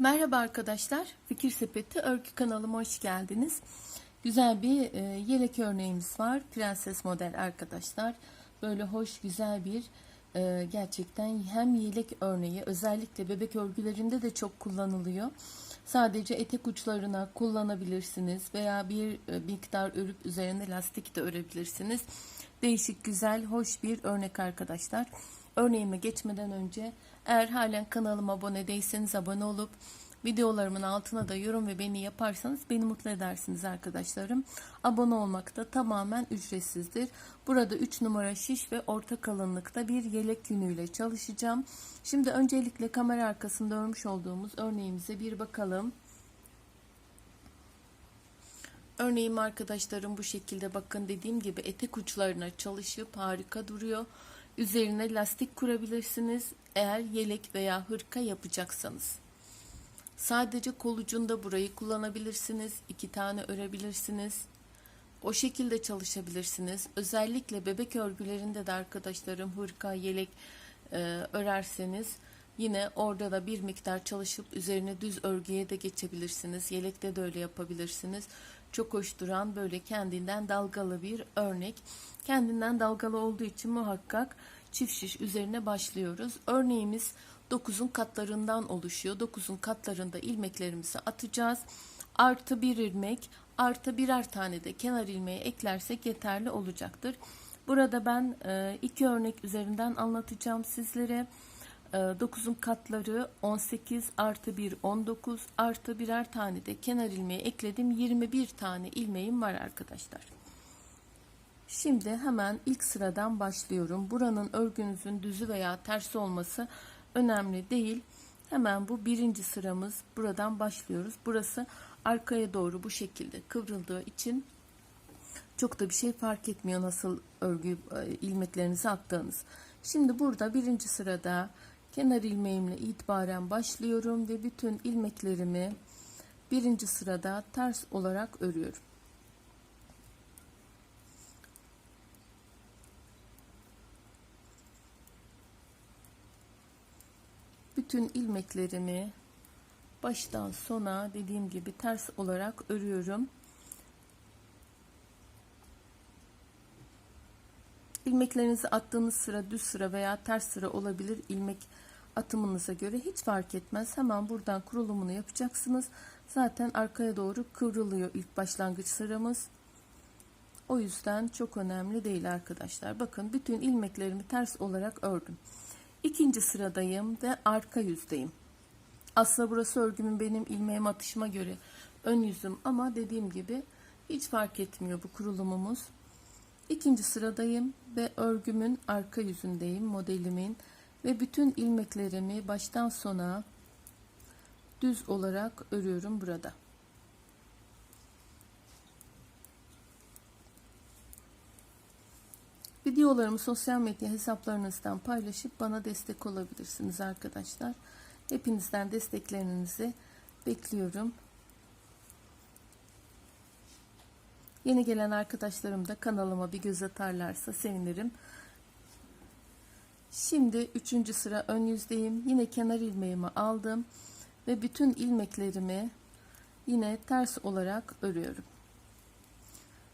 Merhaba arkadaşlar, Fikir Sepeti Örgü kanalıma hoş geldiniz. Güzel bir e, yelek örneğimiz var. Prenses model arkadaşlar. Böyle hoş, güzel bir e, gerçekten hem yelek örneği özellikle bebek örgülerinde de çok kullanılıyor. Sadece etek uçlarına kullanabilirsiniz veya bir e, miktar örüp üzerine lastik de örebilirsiniz. Değişik, güzel, hoş bir örnek arkadaşlar. Örneğime geçmeden önce eğer halen kanalıma abone değilseniz abone olup videolarımın altına da yorum ve beğeni yaparsanız beni mutlu edersiniz arkadaşlarım. Abone olmak da tamamen ücretsizdir. Burada 3 numara şiş ve orta kalınlıkta bir yelek yünüyle çalışacağım. Şimdi öncelikle kamera arkasında örmüş olduğumuz örneğimize bir bakalım. Örneğim arkadaşlarım bu şekilde bakın dediğim gibi etek uçlarına çalışıp harika duruyor. Üzerine lastik kurabilirsiniz eğer yelek veya hırka yapacaksanız. Sadece kol ucunda burayı kullanabilirsiniz. iki tane örebilirsiniz. O şekilde çalışabilirsiniz. Özellikle bebek örgülerinde de arkadaşlarım hırka, yelek e, örerseniz yine orada da bir miktar çalışıp üzerine düz örgüye de geçebilirsiniz. Yelekte de öyle yapabilirsiniz. Çok hoş duran böyle kendinden dalgalı bir örnek. Kendinden dalgalı olduğu için muhakkak çift şiş üzerine başlıyoruz. Örneğimiz 9'un katlarından oluşuyor. 9'un katlarında ilmeklerimizi atacağız. Artı bir ilmek artı birer tane de kenar ilmeği eklersek yeterli olacaktır. Burada ben e, iki örnek üzerinden anlatacağım sizlere. 9'un katları 18 artı 1 19 artı birer tane de kenar ilmeği ekledim. 21 tane ilmeğim var arkadaşlar. Şimdi hemen ilk sıradan başlıyorum. Buranın örgünüzün düzü veya tersi olması önemli değil. Hemen bu birinci sıramız buradan başlıyoruz. Burası arkaya doğru bu şekilde kıvrıldığı için çok da bir şey fark etmiyor nasıl örgü e, ilmeklerinizi attığınız. Şimdi burada birinci sırada kenar ilmeğimle itibaren başlıyorum ve bütün ilmeklerimi birinci sırada ters olarak örüyorum. bütün ilmeklerimi baştan sona dediğim gibi ters olarak örüyorum. İlmeklerinizi attığınız sıra düz sıra veya ters sıra olabilir ilmek atımınıza göre hiç fark etmez. Hemen buradan kurulumunu yapacaksınız. Zaten arkaya doğru kıvrılıyor ilk başlangıç sıramız. O yüzden çok önemli değil arkadaşlar. Bakın bütün ilmeklerimi ters olarak ördüm. İkinci sıradayım ve arka yüzdeyim. Aslında burası örgümün benim ilmeğim atışıma göre ön yüzüm ama dediğim gibi hiç fark etmiyor bu kurulumumuz. İkinci sıradayım ve örgümün arka yüzündeyim modelimin ve bütün ilmeklerimi baştan sona düz olarak örüyorum burada. Videolarımı sosyal medya hesaplarınızdan paylaşıp bana destek olabilirsiniz arkadaşlar. Hepinizden desteklerinizi bekliyorum. Yeni gelen arkadaşlarım da kanalıma bir göz atarlarsa sevinirim. Şimdi üçüncü sıra ön yüzdeyim. Yine kenar ilmeğimi aldım ve bütün ilmeklerimi yine ters olarak örüyorum.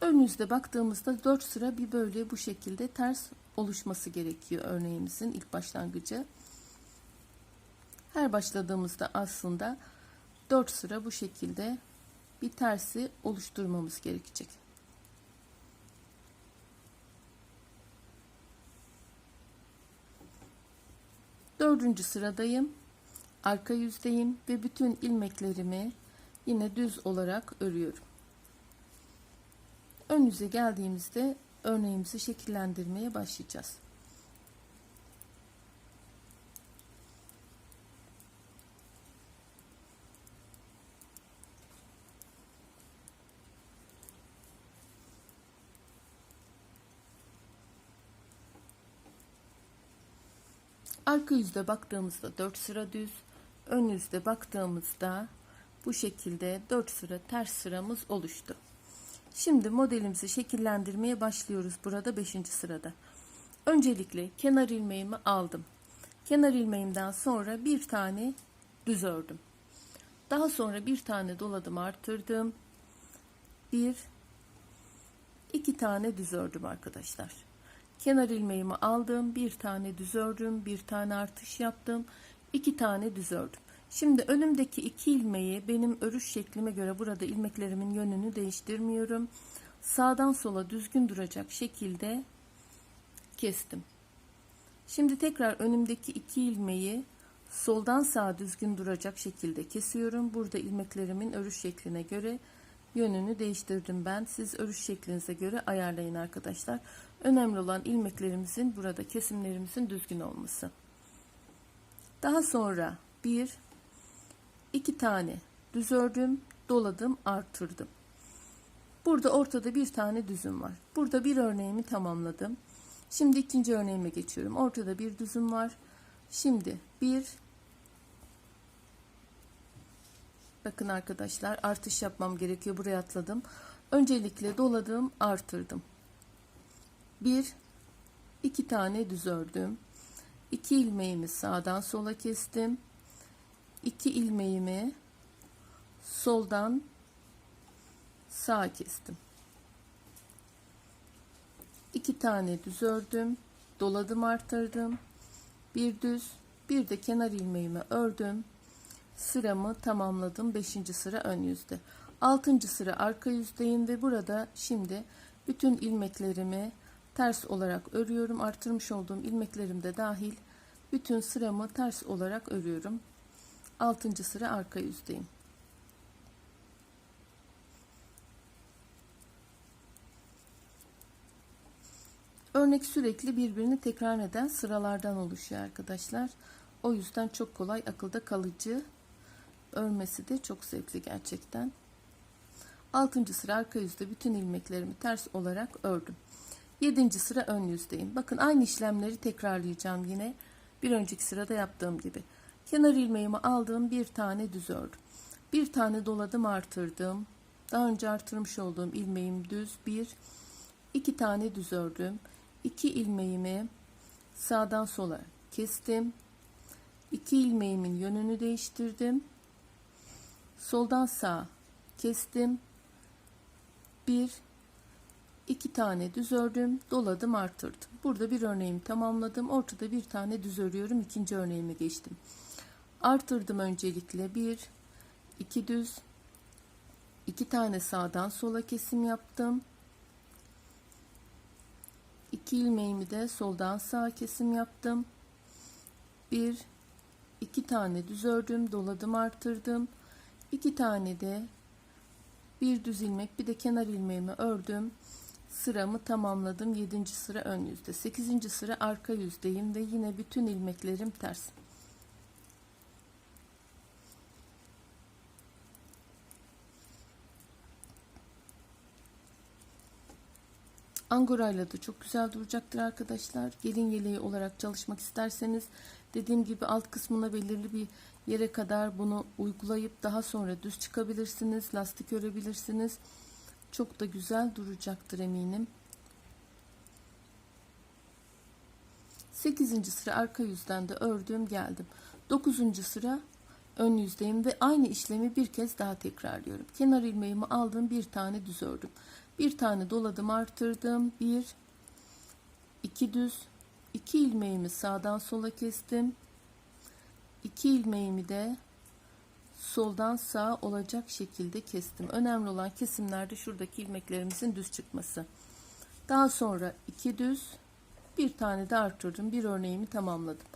Ön yüzde baktığımızda 4 sıra bir böyle bu şekilde ters oluşması gerekiyor örneğimizin ilk başlangıcı. Her başladığımızda aslında 4 sıra bu şekilde bir tersi oluşturmamız gerekecek. Dördüncü sıradayım. Arka yüzdeyim ve bütün ilmeklerimi yine düz olarak örüyorum. Ön yüze geldiğimizde örneğimizi şekillendirmeye başlayacağız. Arka yüzde baktığımızda 4 sıra düz, ön yüzde baktığımızda bu şekilde 4 sıra ters sıramız oluştu. Şimdi modelimizi şekillendirmeye başlıyoruz burada 5. sırada. Öncelikle kenar ilmeğimi aldım. Kenar ilmeğimden sonra bir tane düz ördüm. Daha sonra bir tane doladım arttırdım. Bir, iki tane düz ördüm arkadaşlar. Kenar ilmeğimi aldım. Bir tane düz ördüm. Bir tane artış yaptım. iki tane düz ördüm. Şimdi önümdeki iki ilmeği benim örüş şeklime göre burada ilmeklerimin yönünü değiştirmiyorum. Sağdan sola düzgün duracak şekilde kestim. Şimdi tekrar önümdeki iki ilmeği soldan sağa düzgün duracak şekilde kesiyorum. Burada ilmeklerimin örüş şekline göre yönünü değiştirdim ben. Siz örüş şeklinize göre ayarlayın arkadaşlar. Önemli olan ilmeklerimizin burada kesimlerimizin düzgün olması. Daha sonra bir iki tane düz ördüm, doladım, artırdım. Burada ortada bir tane düzüm var. Burada bir örneğimi tamamladım. Şimdi ikinci örneğime geçiyorum. Ortada bir düzüm var. Şimdi bir bakın arkadaşlar artış yapmam gerekiyor. Buraya atladım. Öncelikle doladım, artırdım. Bir iki tane düz ördüm. İki ilmeğimi sağdan sola kestim. İki ilmeğimi soldan sağa kestim. İki tane düz ördüm. Doladım arttırdım. Bir düz bir de kenar ilmeğimi ördüm. Sıramı tamamladım. Beşinci sıra ön yüzde. Altıncı sıra arka yüzdeyim ve burada şimdi bütün ilmeklerimi ters olarak örüyorum. Artırmış olduğum ilmeklerim de dahil bütün sıramı ters olarak örüyorum. Altıncı sıra arka yüzdeyim. Örnek sürekli birbirini tekrar eden sıralardan oluşuyor arkadaşlar. O yüzden çok kolay akılda kalıcı. Örmesi de çok zevkli gerçekten. 6. sıra arka yüzde bütün ilmeklerimi ters olarak ördüm. 7. sıra ön yüzdeyim. Bakın aynı işlemleri tekrarlayacağım yine. Bir önceki sırada yaptığım gibi. Kenar ilmeğimi aldım. Bir tane düz ördüm. Bir tane doladım artırdım. Daha önce artırmış olduğum ilmeğim düz. Bir, iki tane düz ördüm. 2 ilmeğimi sağdan sola kestim. 2 ilmeğimin yönünü değiştirdim. Soldan sağa kestim. 1 2 tane düz ördüm, doladım, artırdım. Burada bir örneğimi tamamladım. Ortada bir tane düz örüyorum. İkinci örneğime geçtim. Artırdım öncelikle 1 2 düz 2 tane sağdan sola kesim yaptım. 2 ilmeğimi de soldan sağa kesim yaptım. 1 2 tane düz ördüm, doladım, artırdım. 2 tane de bir düz ilmek, bir de kenar ilmeğimi ördüm. Sıramı tamamladım. 7. sıra ön yüzde. 8. sıra arka yüzdeyim ve yine bütün ilmeklerim ters. Angorayla da çok güzel duracaktır arkadaşlar. Gelin yeleği olarak çalışmak isterseniz dediğim gibi alt kısmına belirli bir yere kadar bunu uygulayıp daha sonra düz çıkabilirsiniz. Lastik örebilirsiniz. Çok da güzel duracaktır eminim. 8. sıra arka yüzden de ördüm geldim. 9. sıra ön yüzdeyim ve aynı işlemi bir kez daha tekrarlıyorum. Kenar ilmeğimi aldım bir tane düz ördüm bir tane doladım arttırdım bir iki düz iki ilmeğimi sağdan sola kestim iki ilmeğimi de soldan sağa olacak şekilde kestim. Önemli olan kesimlerde şuradaki ilmeklerimizin düz çıkması. Daha sonra iki düz bir tane de arttırdım. Bir örneğimi tamamladım.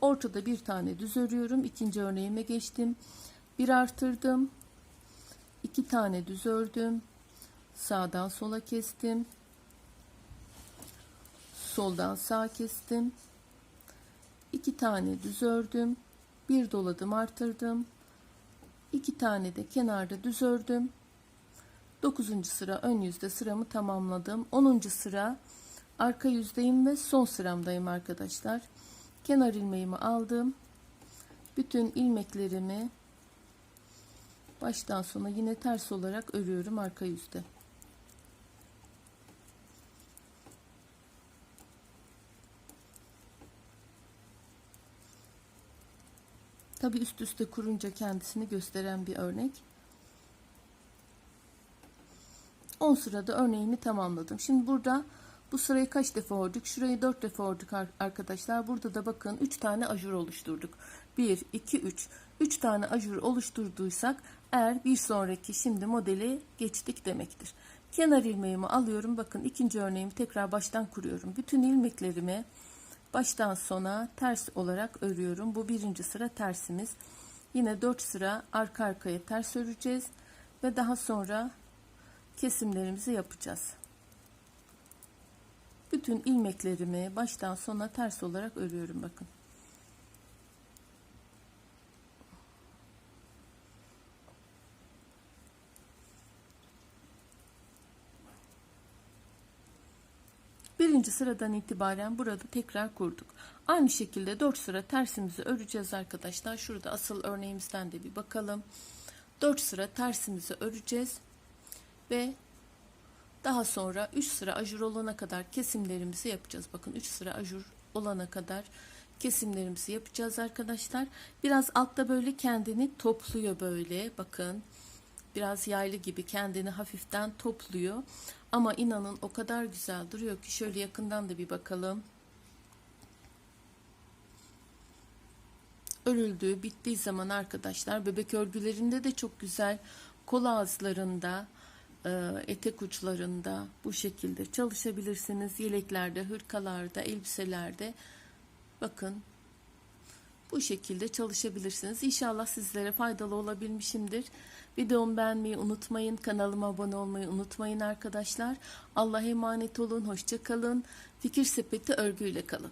Ortada bir tane düz örüyorum. İkinci örneğime geçtim. Bir arttırdım. İki tane düz ördüm. Sağdan sola kestim. Soldan sağ kestim. İki tane düz ördüm bir doladım artırdım iki tane de kenarda düz ördüm 9. sıra ön yüzde sıramı tamamladım 10. sıra arka yüzdeyim ve son sıramdayım arkadaşlar kenar ilmeğimi aldım bütün ilmeklerimi baştan sona yine ters olarak örüyorum arka yüzde Tabi üst üste kurunca kendisini gösteren bir örnek. 10 sırada örneğimi tamamladım. Şimdi burada bu sırayı kaç defa ördük? Şurayı 4 defa ördük ar- arkadaşlar. Burada da bakın 3 tane ajur oluşturduk. 1, 2, 3. 3 tane ajur oluşturduysak eğer bir sonraki şimdi modeli geçtik demektir. Kenar ilmeğimi alıyorum. Bakın ikinci örneğimi tekrar baştan kuruyorum. Bütün ilmeklerimi baştan sona ters olarak örüyorum. Bu birinci sıra tersimiz. Yine 4 sıra arka arkaya ters öreceğiz. Ve daha sonra kesimlerimizi yapacağız. Bütün ilmeklerimi baştan sona ters olarak örüyorum bakın. Birinci sıradan itibaren burada tekrar kurduk. Aynı şekilde 4 sıra tersimizi öreceğiz arkadaşlar. Şurada asıl örneğimizden de bir bakalım. 4 sıra tersimizi öreceğiz ve daha sonra 3 sıra ajur olana kadar kesimlerimizi yapacağız. Bakın 3 sıra ajur olana kadar kesimlerimizi yapacağız arkadaşlar. Biraz altta böyle kendini topluyor böyle. Bakın biraz yaylı gibi kendini hafiften topluyor. Ama inanın o kadar güzel duruyor ki şöyle yakından da bir bakalım. Örüldüğü bittiği zaman arkadaşlar bebek örgülerinde de çok güzel kol ağızlarında e, etek uçlarında bu şekilde çalışabilirsiniz. Yeleklerde, hırkalarda, elbiselerde bakın bu şekilde çalışabilirsiniz. İnşallah sizlere faydalı olabilmişimdir. Videomu beğenmeyi unutmayın. Kanalıma abone olmayı unutmayın arkadaşlar. Allah'a emanet olun. Hoşça kalın. Fikir sepeti örgüyle kalın.